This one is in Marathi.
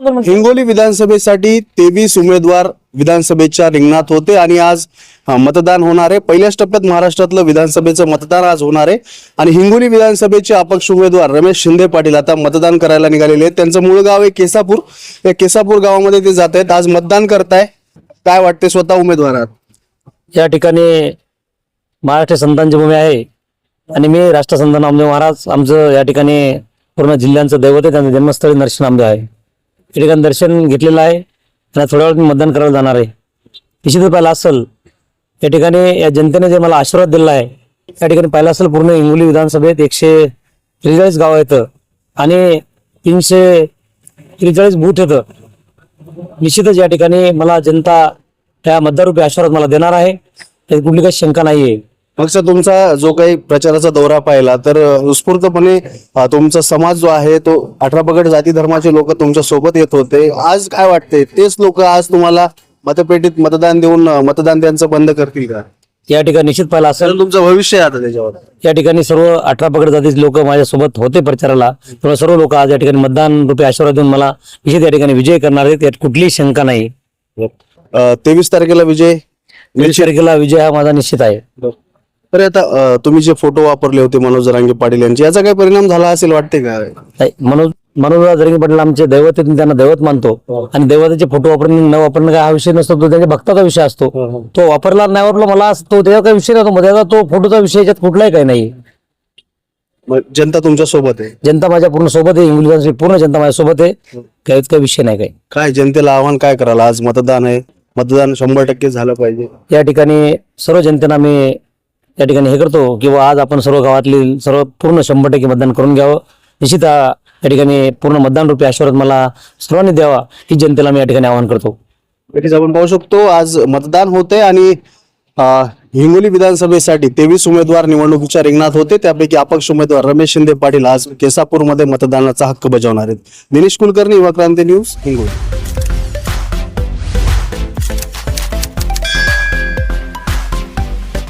हिंगोली विधानसभेसाठी तेवीस उमेदवार विधानसभेच्या रिंगणात होते आणि आज मतदान होणार आहे. पहिल्याच टप्प्यात महाराष्ट्रातलं विधानसभेचं मतदान आज होणार आहे. आणि हिंगोली विधानसभेचे अपक्ष उमेदवार रमेश शिंदे पाटील आता मतदान करायला निघालेले आहेत. त्यांचं मूळ गाव आहे केसापूर. या केसापूर गावामध्ये ते जात आहेत. आज मतदान करताय. काय वाटते स्वतः उमेदवार आहात या ठिकाणी महाराष्ट्र संतांची भूमी आहे. आणि मी राष्ट्रसंत नामदेव महाराज आमचं या ठिकाणी पूर्ण जिल्ह्यांचं दैवत आहे. त्यांचं जन्मस्थळी नरसिंह नामदेव आहे. ठिकाणी दर्शन घेतलेलं आहे. आणि थोड्या वेळात मतदान करायला जाणार आहे. निश्चितच पाहिलं असेल या ठिकाणी या जनतेने जे मला आशीर्वाद दिला आहे त्या ठिकाणी पाहिलं असेल पूर्ण हिंगोली विधानसभेत एकशे त्रेचाळीस गाव आहेत आणि तीनशे त्रेचाळीस बूथ येतं. निश्चितच या ठिकाणी मला जनता त्या मतदाररूपी आशीर्वाद मला देणार आहे. त्याची कुठली काही शंका नाही आहे मग सर तुमचा जो काही प्रचाराचा दौरा पाहिला तर उत्स्फूर्तपणे तुमचा समाज जो आहे तो अठरा पगड जाती धर्माचे लोक तुमच्यासोबत येत होते. आज काय वाटते तेच लोक आज तुम्हाला मतपेटीत मतदान देऊन मतदान त्यांचं बंद करतील का? या ठिकाणी निश्चित पाहिलं असेल तुमचं भविष्य आहे आता त्याच्यावर. या ठिकाणी सर्व अठरा पगड जातीचे लोक माझ्यासोबत होते प्रचाराला. तेव्हा सर्व लोक आज या ठिकाणी मतदान रूपी आशीर्वाद देऊन मला निश्चित या ठिकाणी विजय करणार आहेत. यात कुठलीही शंका नाही. तेवीस तारखेला विजय? वीस तारखेला विजय हा माझा निश्चित आहे. तर आता अ, तुम्ही जे फोटो वापरले होते मनोज जरांगे पाटील यांचे याचा काही परिणाम झाला असेल वाटते का? नाही, मनोज मनोज जरी पाटील आमचे दैवत आहेत मी त्यांना दैवत मानतो. आणि दैवताचे फोटो वापरणे न वापरणं काय हा विषय नसतो तो त्यांच्या भक्ताचा विषय असतो. तो वापरला नाही वापरला मला असं- तो त्याचा काही विषय नव्हतो त्याचा तो फोटोचा विषय याच्यात कुठलाही काही नाही. मग जनता तुमच्यासोबत आहे? जनता माझ्या पूर्ण सोबत आहे इंग्लिश विधानसभेत पूर्ण जनता माझ्या सोबत आहे. काहीच काही विषय नाही काही. काय जनतेला आव्हान काय कराल आज? मतदान आहे. मतदान शंभर टक्के झालं पाहिजे. या ठिकाणी सर्व जनतेला मी या ठिकाणी हे करतो किंवा आज आपण सर्व गावातली सर्व पूर्ण शंभर टक्के मतदान करून घ्यावं. निश्चित या ठिकाणी पूर्ण मतदान रूपी आशीर्वाद मला सर्वांनी द्यावा ही जनतेला मी या ठिकाणी आवाहन करतो. नक्कीच आपण पाहू शकतो आज मतदान होते आणि अ, हिंगोली विधानसभेसाठी तेवीस उमेदवार निवडणुकीच्या रिंगणात होते. त्यापैकी अपक्ष उमेदवार रमेश शिंदे पाटील आज केसापूरमध्ये मतदानाचा हक्क बजावणार आहेत. दिनेश कुलकर्णी युवा क्रांती न्यूज हिंगोली.